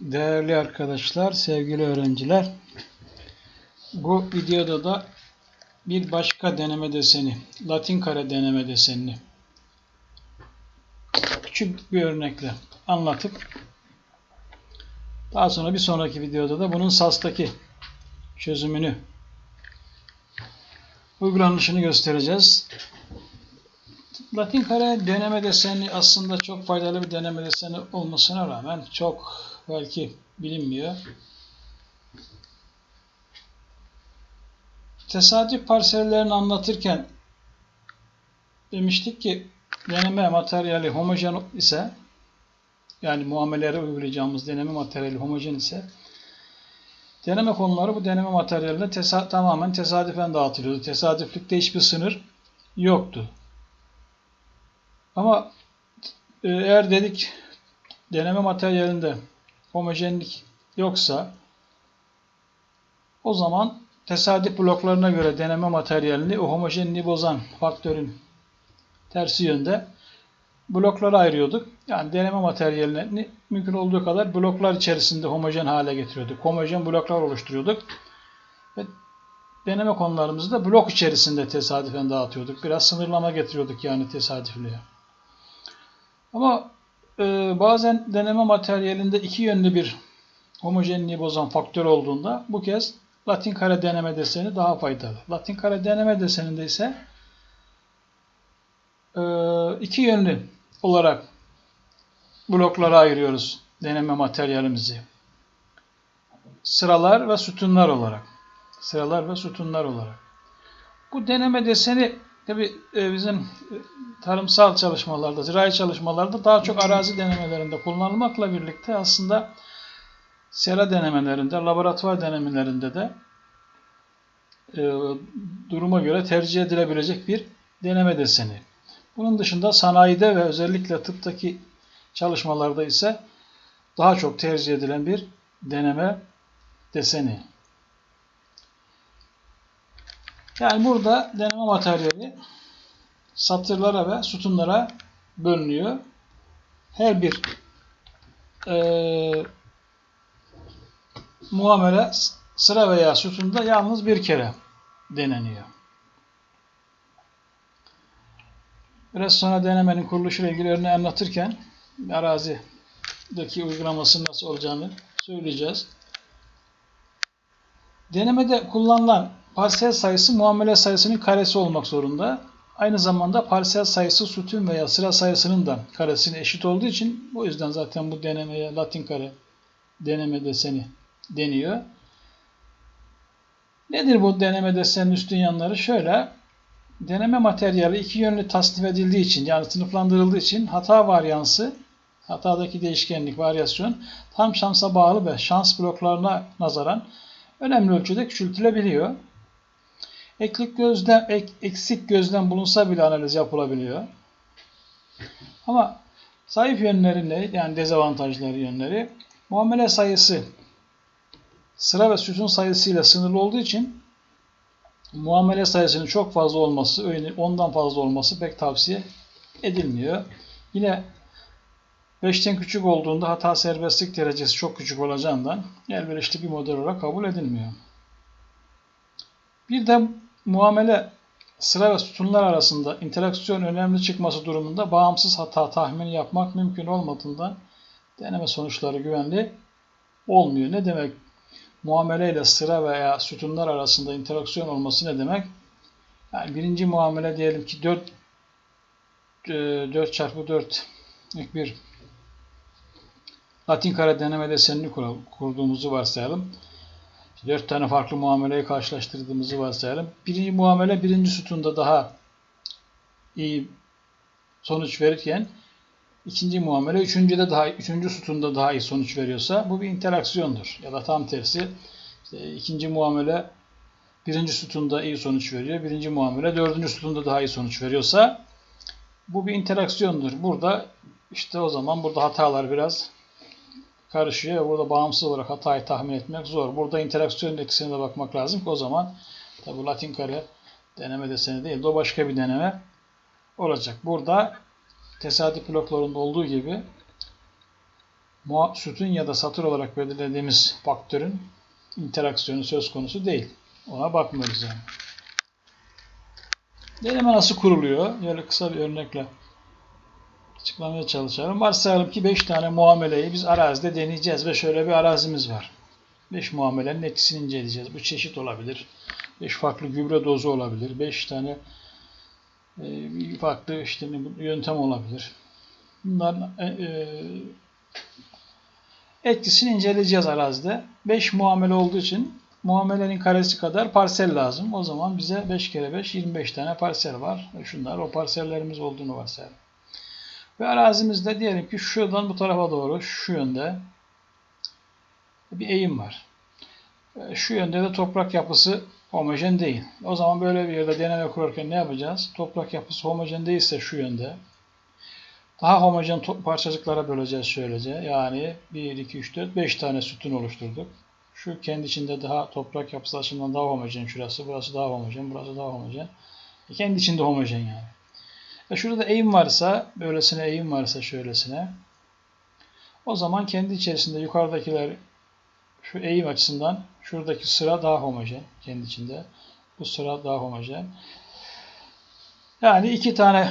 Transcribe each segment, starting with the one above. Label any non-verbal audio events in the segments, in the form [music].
Değerli arkadaşlar, sevgili öğrenciler, bu videoda da bir başka deneme deseni, Latin kare deneme desenini küçük bir örnekle anlatıp daha sonra bir sonraki videoda da bunun SAS'taki çözümünü uygulanışını göstereceğiz. Latin kare deneme deseni aslında çok faydalı bir deneme deseni olmasına rağmen çok belki bilinmiyor. Tesadüf parsellerini anlatırken demiştik ki deneme materyali homojen ise yani muamelelere uygulayacağımız deneme materyali homojen ise deneme konuları bu deneme materyaline tesa tamamen tesadüfen dağıtılıyordu. Tesadüflükte hiçbir sınır yoktu. Ama e, eğer dedik deneme materyalinde homojenlik yoksa o zaman tesadüf bloklarına göre deneme materyalini o homojenliği bozan faktörün tersi yönde bloklara ayırıyorduk. Yani deneme materyalini mümkün olduğu kadar bloklar içerisinde homojen hale getiriyorduk. Homojen bloklar oluşturuyorduk. Ve deneme konularımızı da blok içerisinde tesadüfen dağıtıyorduk. Biraz sınırlama getiriyorduk yani tesadüflüğe. Ama e, bazen deneme materyalinde iki yönlü bir homojenliği bozan faktör olduğunda bu kez Latin kare deneme deseni daha faydalı. Latin kare deneme deseninde ise e, iki yönlü olarak bloklara ayırıyoruz deneme materyalimizi. Sıralar ve sütunlar olarak. Sıralar ve sütunlar olarak. Bu deneme deseni tabi bizim tarımsal çalışmalarda, zirai çalışmalarda daha çok arazi denemelerinde kullanılmakla birlikte aslında sera denemelerinde, laboratuvar denemelerinde de e, duruma göre tercih edilebilecek bir deneme deseni. Bunun dışında sanayide ve özellikle tıptaki çalışmalarda ise daha çok tercih edilen bir deneme deseni. Yani burada deneme materyali satırlara ve sütunlara bölünüyor. Her bir e, muamele sıra veya sütunda yalnız bir kere deneniyor. Biraz sonra denemenin kuruluşuyla ilgili örneği anlatırken arazideki uygulamasının nasıl olacağını söyleyeceğiz. Denemede kullanılan parsel sayısı muamele sayısının karesi olmak zorunda. Aynı zamanda parsel sayısı sütun veya sıra sayısının da karesine eşit olduğu için bu yüzden zaten bu denemeye Latin kare deneme deseni deniyor. Nedir bu deneme deseninin üstün yanları? Şöyle, deneme materyali iki yönlü tasnif edildiği için yani sınıflandırıldığı için hata varyansı, hatadaki değişkenlik, varyasyon tam şansa bağlı ve şans bloklarına nazaran önemli ölçüde küçültülebiliyor. Eklik gözlem, ek, eksik gözlem bulunsa bile analiz yapılabiliyor. Ama zayıf yönleri ne? Yani dezavantajları yönleri. Muamele sayısı sıra ve sütun sayısıyla sınırlı olduğu için muamele sayısının çok fazla olması, ondan fazla olması pek tavsiye edilmiyor. Yine 5'ten küçük olduğunda hata serbestlik derecesi çok küçük olacağından elverişli bir model olarak kabul edilmiyor. Bir de muamele sıra ve sütunlar arasında interaksiyon önemli çıkması durumunda bağımsız hata tahmini yapmak mümkün olmadığından deneme sonuçları güvenli olmuyor. Ne demek muamele ile sıra veya sütunlar arasında interaksiyon olması ne demek? Yani birinci muamele diyelim ki 4 4 çarpı 4 bir Latin kare deneme desenini kurduğumuzu varsayalım. 4 tane farklı muameleyi karşılaştırdığımızı varsayalım. Birinci muamele birinci sütunda daha iyi sonuç verirken ikinci muamele üçüncüde daha üçüncü sütunda daha iyi sonuç veriyorsa bu bir interaksiyondur. Ya da tam tersi işte ikinci muamele birinci sütunda iyi sonuç veriyor. Birinci muamele dördüncü sütunda daha iyi sonuç veriyorsa bu bir interaksiyondur. Burada işte o zaman burada hatalar biraz karışıyor burada bağımsız olarak hatayı tahmin etmek zor. Burada interaksiyon etkisine de bakmak lazım ki o zaman tabi Latin kare deneme deseni değil de o başka bir deneme olacak. Burada tesadüf bloklarında olduğu gibi sütun ya da satır olarak belirlediğimiz faktörün interaksiyonu söz konusu değil. Ona bakmıyoruz yani. Deneme nasıl kuruluyor? Böyle kısa bir örnekle açıklamaya çalışalım. Varsayalım ki 5 tane muameleyi biz arazide deneyeceğiz ve şöyle bir arazimiz var. 5 muamelenin etkisini inceleyeceğiz. Bu çeşit olabilir. 5 farklı gübre dozu olabilir. 5 tane e, farklı işte yöntem olabilir. Bunların e, e, etkisini inceleyeceğiz arazide. 5 muamele olduğu için muamelenin karesi kadar parsel lazım. O zaman bize 5 kere 5 25 tane parsel var. Şunlar o parsellerimiz olduğunu varsayalım. Ve arazimizde diyelim ki şuradan bu tarafa doğru şu yönde bir eğim var. E, Şu yönde de toprak yapısı homojen değil. O zaman böyle bir yerde deneme kurarken ne yapacağız? Toprak yapısı homojen değilse şu yönde daha homojen parçacıklara böleceğiz şöylece. Yani 1, 2, 3, 4, 5 tane sütun oluşturduk. Şu kendi içinde daha toprak yapısı açısından daha homojen şurası. Burası daha homojen, burası daha homojen. E, kendi içinde homojen yani. E şurada eğim varsa, böylesine eğim varsa şöylesine. O zaman kendi içerisinde yukarıdakiler şu eğim açısından şuradaki sıra daha homojen kendi içinde. Bu sıra daha homojen. Yani iki tane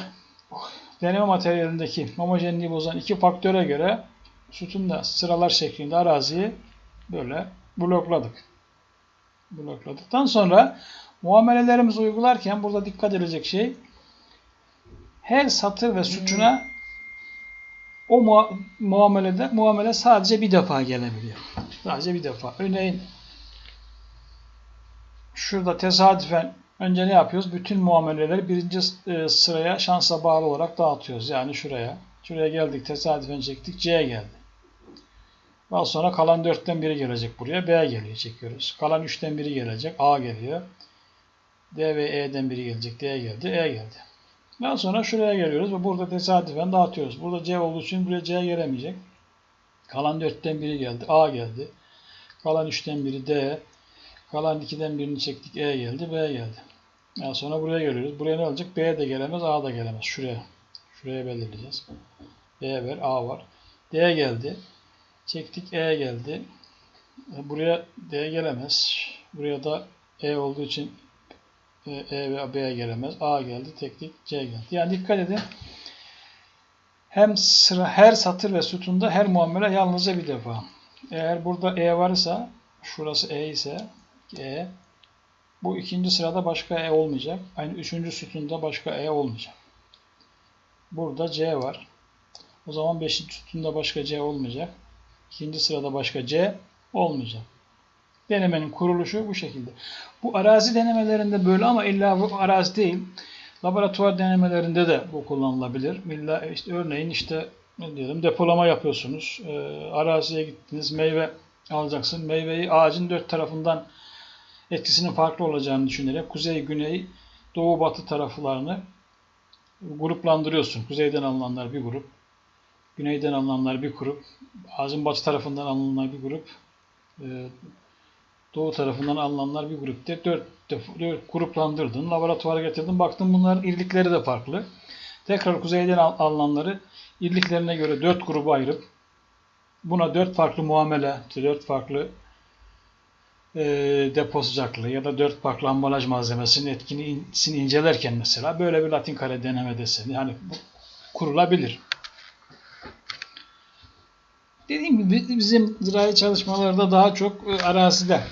deneme materyalindeki homojenliği bozan iki faktöre göre sütunda sıralar şeklinde araziyi böyle blokladık. Blokladıktan sonra muamelelerimizi uygularken burada dikkat edilecek şey her satır ve sütuna o mua- muamelede muamele sadece bir defa gelebiliyor. Sadece bir defa. Örneğin şurada tesadüfen önce ne yapıyoruz? Bütün muameleleri birinci e, sıraya şansa bağlı olarak dağıtıyoruz. Yani şuraya. Şuraya geldik tesadüfen çektik. C'ye geldi. Daha sonra kalan 4'ten biri gelecek buraya. B geliyor çekiyoruz. Kalan 3'ten biri gelecek. A geliyor. D ve E'den biri gelecek. D geldi. E geldi. Daha sonra şuraya geliyoruz ve burada tesadüfen dağıtıyoruz. Burada C olduğu için buraya C gelemeyecek. Kalan 4'ten biri geldi. A geldi. Kalan 3'ten biri D. Kalan 2'den birini çektik. E geldi. B geldi. Daha sonra buraya geliyoruz. Buraya ne olacak? B de gelemez. A da gelemez. Şuraya. Şuraya belirleyeceğiz. B var. A var. D geldi. Çektik. E geldi. Buraya D gelemez. Buraya da E olduğu için e E ve B'ye gelemez. A geldi, tek tek C geldi. Yani dikkat edin. Hem sıra her satır ve sütunda her muamele yalnızca bir defa. Eğer burada E varsa, şurası E ise E, bu ikinci sırada başka E olmayacak. Aynı üçüncü sütunda başka E olmayacak. Burada C var. O zaman beşinci sütunda başka C olmayacak. İkinci sırada başka C olmayacak. Denemenin kuruluşu bu şekilde. Bu arazi denemelerinde böyle ama illa bu arazi değil. Laboratuvar denemelerinde de bu kullanılabilir. İlla işte örneğin işte ne diyelim depolama yapıyorsunuz. Ee, araziye gittiniz, meyve alacaksın. Meyveyi ağacın dört tarafından etkisinin farklı olacağını düşünerek kuzey, güney, doğu, batı taraflarını gruplandırıyorsun. Kuzeyden alınanlar bir grup, güneyden alınanlar bir grup, ağacın batı tarafından alınanlar bir grup, e, doğu tarafından alınanlar bir grup diye dört, def- dört gruplandırdın. Laboratuvara getirdin. Baktın bunların irlikleri de farklı. Tekrar kuzeyden al- alınanları irliklerine göre dört gruba ayırıp buna dört farklı muamele, işte dört farklı e, depo sıcaklığı ya da dört farklı ambalaj malzemesinin etkisini incelerken mesela böyle bir latin kare deneme deseni yani kurulabilir. Dediğim gibi bizim zirai çalışmalarda daha çok e, arazide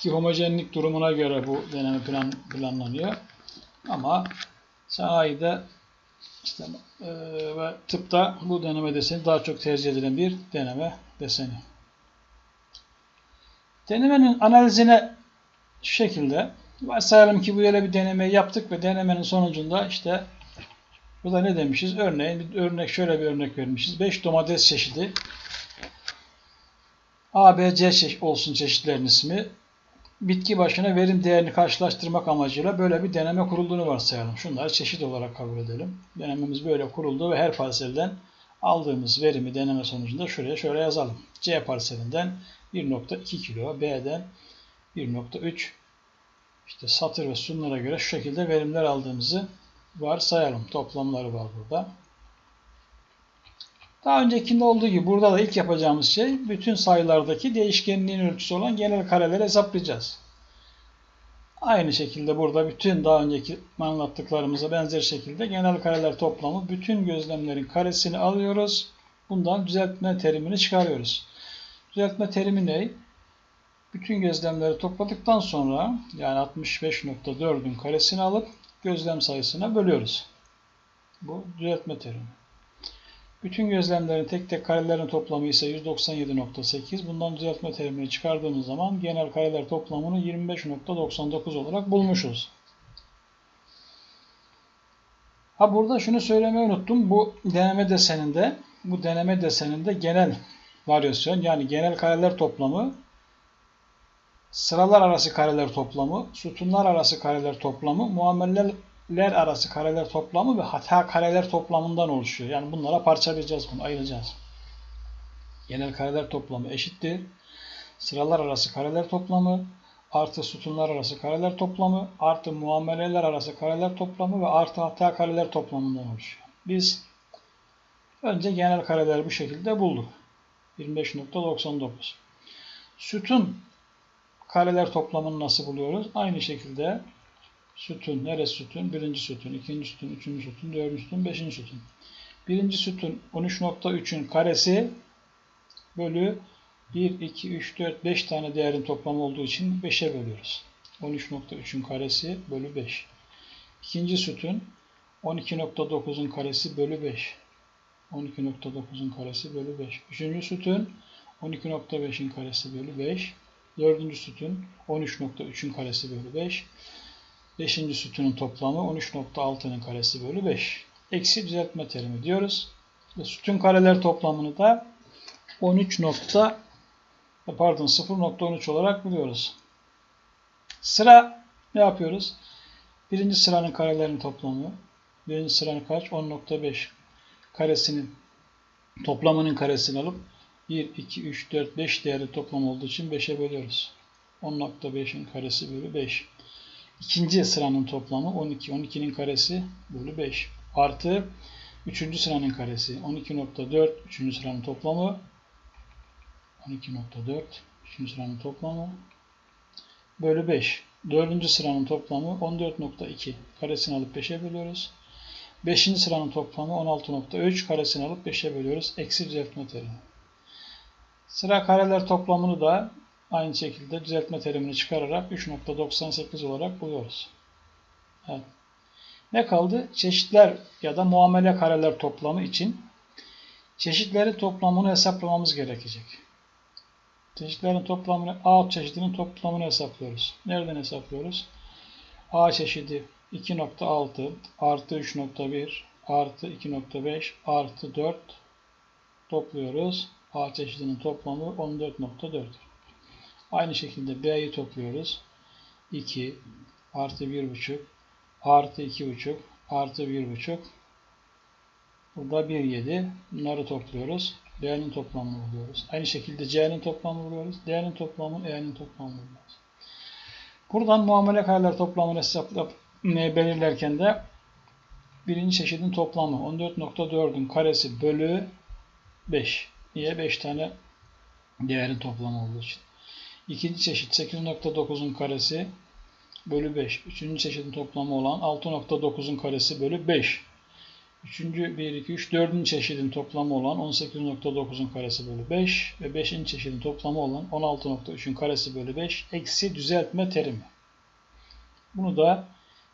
ki homojenlik durumuna göre bu deneme plan, planlanıyor. Ama sanayide işte e, ve tıpta bu deneme deseni daha çok tercih edilen bir deneme deseni. Denemenin analizine şu şekilde varsayalım ki böyle bir denemeyi yaptık ve denemenin sonucunda işte burada ne demişiz? Örneğin bir örnek şöyle bir örnek vermişiz. 5 domates çeşidi A, B, C çeşit olsun çeşitlerin ismi. Bitki başına verim değerini karşılaştırmak amacıyla böyle bir deneme kurulduğunu varsayalım. Şunları çeşit olarak kabul edelim. Denememiz böyle kuruldu ve her parselden aldığımız verimi deneme sonucunda şuraya şöyle yazalım. C parselinden 1.2 kilo, B'den 1.3 işte satır ve sunlara göre şu şekilde verimler aldığımızı varsayalım. Toplamları var burada. Daha öncekinde olduğu gibi burada da ilk yapacağımız şey bütün sayılardaki değişkenliğin ölçüsü olan genel kareleri hesaplayacağız. Aynı şekilde burada bütün daha önceki anlattıklarımıza benzer şekilde genel kareler toplamı bütün gözlemlerin karesini alıyoruz. Bundan düzeltme terimini çıkarıyoruz. Düzeltme terimi ne? Bütün gözlemleri topladıktan sonra yani 65.4'ün karesini alıp gözlem sayısına bölüyoruz. Bu düzeltme terimi. Bütün gözlemlerin tek tek karelerin toplamı ise 197.8. Bundan düzeltme terimini çıkardığımız zaman genel kareler toplamını 25.99 olarak bulmuşuz. Ha burada şunu söylemeyi unuttum. Bu deneme deseninde bu deneme deseninde genel varyasyon yani genel kareler toplamı sıralar arası kareler toplamı, sütunlar arası kareler toplamı, muamelleler arası kareler toplamı ve hata kareler toplamından oluşuyor. Yani bunlara parçalayacağız bunu, ayıracağız. Genel kareler toplamı eşittir. Sıralar arası kareler toplamı artı sütunlar arası kareler toplamı artı muameleler arası kareler toplamı ve artı hata kareler toplamından oluşuyor. Biz önce genel kareleri bu şekilde bulduk. 25.99 Sütun kareler toplamını nasıl buluyoruz? Aynı şekilde sütun, neresi sütun? Birinci sütun, ikinci sütun, üçüncü sütun, dördüncü sütun, beşinci sütun. Birinci sütun 13.3'ün karesi bölü 1, 2, 3, 4, 5 tane değerin toplamı olduğu için 5'e bölüyoruz. 13.3'ün karesi bölü 5. İkinci sütun 12.9'un karesi bölü 5. 12.9'un karesi bölü 5. Üçüncü sütun 12.5'in karesi bölü 5. Dördüncü sütun 13.3'ün karesi bölü 5. Beşinci sütunun toplamı 13.6'nın karesi bölü 5. Eksi düzeltme terimi diyoruz. Sütun kareler toplamını da 13. Nokta, pardon 0.13 olarak buluyoruz. Sıra ne yapıyoruz? Birinci sıranın karelerinin toplamı. Birinci sıranın kaç? 10.5 karesinin toplamının karesini alıp 1, 2, 3, 4, 5 değerli toplam olduğu için 5'e bölüyoruz. 10.5'in karesi bölü 5. İkinci sıranın toplamı 12. 12'nin karesi bölü 5. Artı 3. sıranın karesi 12.4. 3. sıranın toplamı 12.4. 3. sıranın toplamı bölü 5. 4. sıranın toplamı 14.2. Karesini alıp 5'e bölüyoruz. 5. sıranın toplamı 16.3. Karesini alıp 5'e bölüyoruz. Eksi düzeltme terimi. Sıra kareler toplamını da aynı şekilde düzeltme terimini çıkararak 3.98 olarak buluyoruz. Evet. Ne kaldı? Çeşitler ya da muamele kareler toplamı için çeşitleri toplamını hesaplamamız gerekecek. Çeşitlerin toplamını A çeşidinin toplamını hesaplıyoruz. Nereden hesaplıyoruz? A çeşidi 2.6 artı 3.1 artı 2.5 artı 4 topluyoruz. A çeşidinin toplamı 14.4'dür. Aynı şekilde B'yi topluyoruz. 2 artı 1.5 artı 2.5 artı 1.5 Burada 1.7 bunları topluyoruz. B'nin toplamını buluyoruz. Aynı şekilde C'nin toplamını buluyoruz. D'nin toplamını, E'nin toplamını buluyoruz. Buradan muamele kareler toplamını hesaplayıp belirlerken de birinci çeşidin toplamı 14.4'ün karesi bölü 5. Niye? 5 tane değerin toplamı olduğu için. İkinci çeşit 8.9'un karesi bölü 5. Üçüncü çeşidin toplamı olan 6.9'un karesi bölü 5. Üçüncü 1, 2, 3, dördüncü çeşidin toplamı olan 18.9'un karesi bölü 5 ve beşinci çeşidin toplamı olan 16.3'ün karesi bölü 5 eksi düzeltme terimi. Bunu da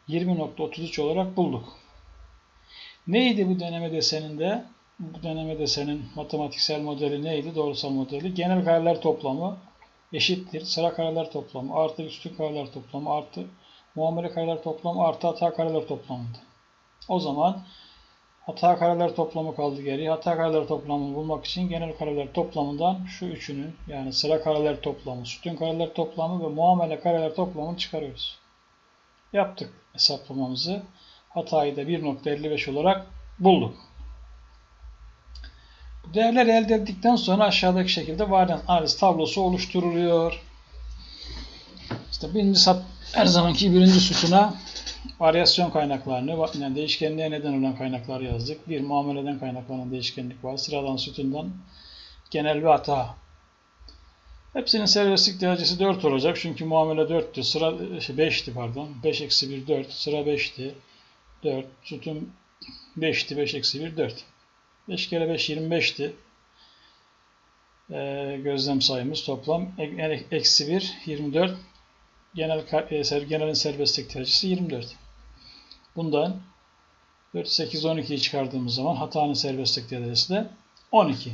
20.33 olarak bulduk. Neydi bu deneme deseninde? Bu deneme desenin matematiksel modeli neydi? Doğrusal modeli. Genel kareler toplamı eşittir. Sıra kareler toplamı artı üstün kareler toplamı artı muamele kareler toplamı artı hata kareler toplamıydı. O zaman hata kareler toplamı kaldı geriye. Hata kareler toplamını bulmak için genel kareler toplamından şu üçünün yani sıra kareler toplamı, sütun kareler toplamı ve muamele kareler toplamını çıkarıyoruz. Yaptık hesaplamamızı. Hatayı da 1.55 olarak bulduk. Bu değerleri elde ettikten sonra aşağıdaki şekilde varyant analiz tablosu oluşturuluyor. İşte birinci sat her zamanki birinci sütuna varyasyon kaynaklarını, yani değişkenliğe neden olan kaynakları yazdık. Bir muameleden kaynaklanan değişkenlik var. Sıradan sütundan genel bir hata. Hepsinin serbestlik derecesi 4 olacak. Çünkü muamele 4'tü. Sıra şey 5'ti pardon. 5 eksi 1 4. Sıra 5'ti. 4. Sütun 5'ti. 5 eksi 1 4. 5 kere 5 25'ti. Ee, gözlem sayımız toplam e- eksi 1 24 genel e, genelin serbestlik derecesi 24. Bundan 4 8 12'yi çıkardığımız zaman hatanın serbestlik derecesi de 12.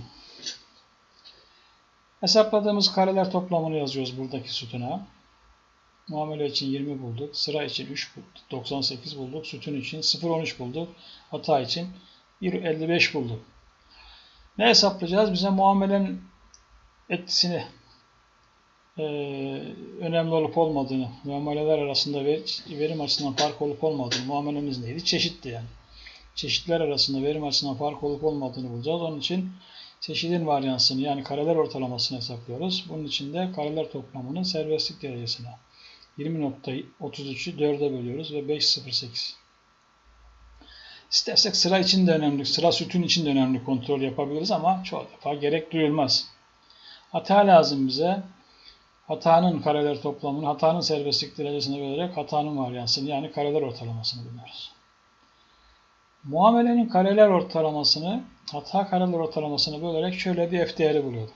Hesapladığımız kareler toplamını yazıyoruz buradaki sütuna. Muamele için 20 bulduk. Sıra için 3 bulduk. 98 bulduk. Sütun için 0.13 bulduk. Hata için 55 bulduk. Ne hesaplayacağız? Bize muamelenin etkisini e, önemli olup olmadığını, muameleler arasında verim açısından fark olup olmadığını, muamelemiz neydi? Çeşitti yani. Çeşitler arasında verim açısından fark olup olmadığını bulacağız. Onun için çeşidin varyansını yani kareler ortalamasını hesaplıyoruz. Bunun için de kareler toplamının serbestlik derecesine 20.33'ü 4'e bölüyoruz ve 5.08. İstersek sıra için de önemli, sıra sütun için de önemli kontrol yapabiliriz ama çoğu defa gerek duyulmaz. Hata lazım bize. Hatanın kareler toplamını, hatanın serbestlik derecesine bölerek hatanın varyansını yani kareler ortalamasını buluyoruz. Muamelenin kareler ortalamasını, hata kareler ortalamasını bölerek şöyle bir f değeri buluyorduk.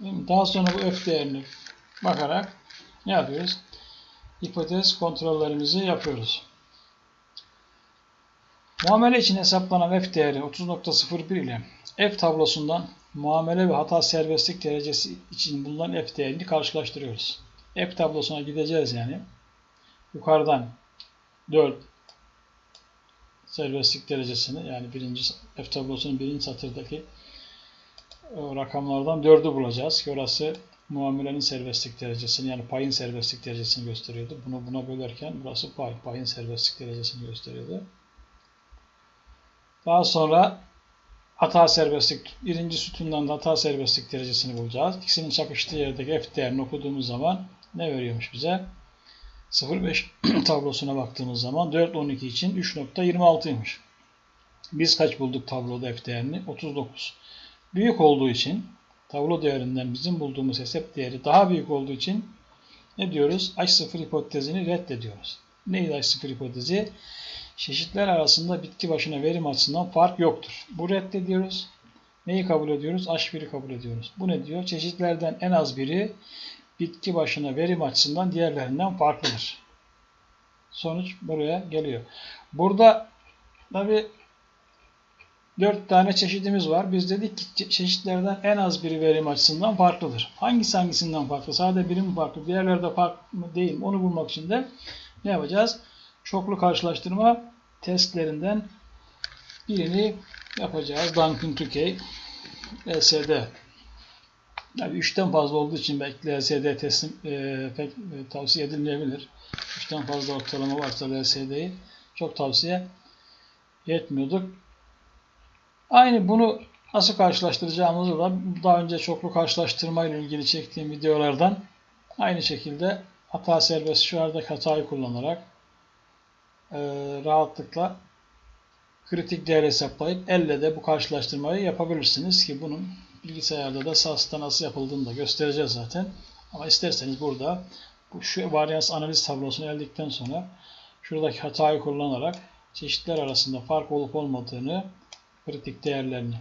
Daha sonra bu f değerini bakarak ne yapıyoruz? Hipotez kontrollerimizi yapıyoruz. Muamele için hesaplanan f değeri 30.01 ile f tablosundan muamele ve hata serbestlik derecesi için bulunan f değerini karşılaştırıyoruz. F tablosuna gideceğiz yani. Yukarıdan 4 serbestlik derecesini yani birinci F tablosunun birinci satırdaki rakamlardan 4'ü bulacağız ki orası muamelenin serbestlik derecesini yani payın serbestlik derecesini gösteriyordu. Bunu buna bölerken burası pay, payın serbestlik derecesini gösteriyordu. Daha sonra hata serbestlik, birinci sütundan da hata serbestlik derecesini bulacağız. İkisinin çakıştığı yerdeki F değerini okuduğumuz zaman ne veriyormuş bize? 0.5 [clears throat] tablosuna baktığımız zaman 4.12 için 3.26'ymış. Biz kaç bulduk tabloda F değerini? 39. Büyük olduğu için tablo değerinden bizim bulduğumuz hesap değeri daha büyük olduğu için ne diyoruz? H0 hipotezini reddediyoruz. Neydi H0 hipotezi? Çeşitler arasında bitki başına verim açısından fark yoktur. Bu reddediyoruz. Neyi kabul ediyoruz? H1'i kabul ediyoruz. Bu ne diyor? Çeşitlerden en az biri bitki başına verim açısından diğerlerinden farklıdır. Sonuç buraya geliyor. Burada tabi 4 tane çeşidimiz var. Biz dedik ki çeşitlerden en az biri verim açısından farklıdır. Hangisi hangisinden farklı? Sadece biri mi farklı? Diğerleri de farklı mı değil mi? Onu bulmak için de ne yapacağız? Çoklu karşılaştırma testlerinden birini yapacağız. Duncan Tukey LSD yani 3'ten fazla olduğu için belki LSD teslim e, pek e, tavsiye edilmeyebilir. 3'ten fazla ortalama varsa LSD'yi çok tavsiye etmiyorduk. Aynı bunu nasıl karşılaştıracağımızı da daha önce çoklu karşılaştırma ile ilgili çektiğim videolardan aynı şekilde hata serbest şu ardaki hatayı kullanarak e, rahatlıkla kritik değer hesaplayıp elle de bu karşılaştırmayı yapabilirsiniz ki bunun bilgisayarda da SAS'ta nasıl yapıldığını da göstereceğiz zaten. Ama isterseniz burada bu şu varyans analiz tablosunu eldikten sonra şuradaki hatayı kullanarak çeşitler arasında fark olup olmadığını kritik değerlerini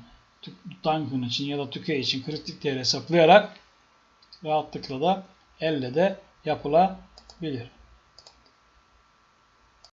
Duncan için ya da Tükey için kritik değer hesaplayarak rahatlıkla da elle de yapılabilir.